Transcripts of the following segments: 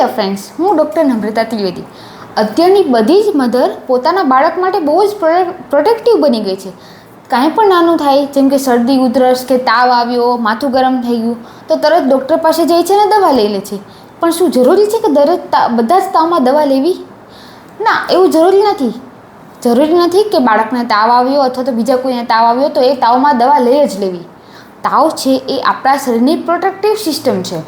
Hello friends હું doctor Namrata Trivedi. અત્યારની બધી જ મધર પોતાના બાળક માટે બહુ જ પ્રોટેક્ટિવ બની ગઈ છે. કાંઈ પણ નાનું થાય, જેમ કે શરદી, ઉધરસ કે તાવ આવ્યો, માથું ગરમ થઈ ગયું, તો તરત ડૉક્ટર પાસે જાય છે ને દવા લઈ લે છે. પણ શું જરૂરી છે કે દરેક બધા જ તાવમાં દવા લેવી? ના, એવું જરૂરી નથી. જરૂરી નથી કે બાળકને તાવ આવ્યો અથવા તો બીજા કોઈને તાવ આવ્યો તો એ તાવમાં દવા લઈ જ લેવી. તાવ છે એ આપણા શરીરની પ્રોટેક્ટિવ સિસ્ટમ છે.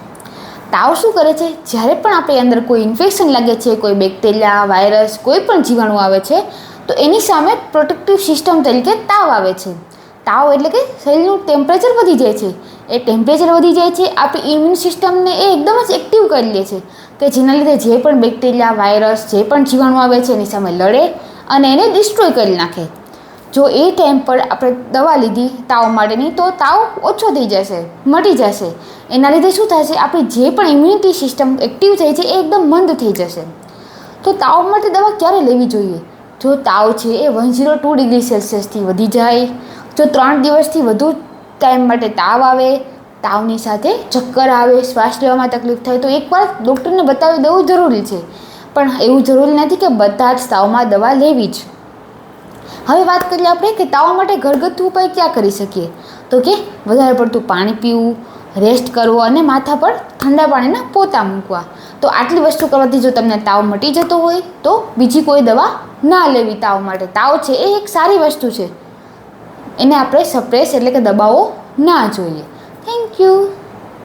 તાવ શું કરે છે? જ્યારે પણ આપણી અંદર કોઈ ઇન્ફેક્શન લાગે છે, કોઈ બેક્ટેરિયા વાયરસ કોઈ પણ જીવાણુ આવે છે, તો એની સામે પ્રોટેક્ટિવ સિસ્ટમ તરીકે તાવ આવે છે. તાવ એટલે કે શરીરનું ટેમ્પરેચર વધી જાય છે. એ ટેમ્પરેચર વધી જાય છે, આપણી ઇમ્યુન સિસ્ટમને એ એકદમ જ એક્ટિવ કરી લે છે કે જેના લીધે જે પણ બેક્ટેરિયા વાયરસ જે પણ જીવાણુ આવે છે, એની સામે લડે અને એને ડિસ્ટ્રોય કરી નાખે. જો એ ટાઈમ પર આપણે દવા લીધી તાવ માટેની, તો તાવ ઓછો થઈ જશે, મટી જશે. એના લીધે શું થશે? આપણી જે પણ ઇમ્યુનિટી સિસ્ટમ એક્ટિવ થઈ છે, એ એકદમ મંદ થઈ જશે. તો તાવ માટે દવા ક્યારે લેવી જોઈએ? જો તાવ છે એ વન ઝીરો ટુ ડિગ્રી સેલ્સિયસથી વધી જાય, જો ત્રણ દિવસથી વધુ ટાઈમ માટે તાવ આવે, તાવની સાથે ચક્કર આવે, શ્વાસ લેવામાં તકલીફ થાય, તો એકવાર ડૉક્ટરને બતાવી દેવું જરૂરી છે. પણ એવું જરૂરી નથી કે બધા જ તાવમાં દવા લેવી જ. હવે વાત કરીએ આપણે કે તાવ માટે ઘરગથ્થુ ઉપાય ક્યાં કરી શકીએ? તો કે વધારે પડતું પાણી પીવું રેસ્ટ કરવો અને માથા પર ઠંડા પાણીના પોતા મૂકવા. તો આટલી વસ્તુ કરવાથી જો તમને તાવ મટી જતો હોય, તો બીજી કોઈ દવા ના લેવી તાવ માટે. તાવ છે એ એક સારી વસ્તુ છે. એને આપણે સપ્રેસ એટલે કે દબાવો ના જોઈએ. Thank you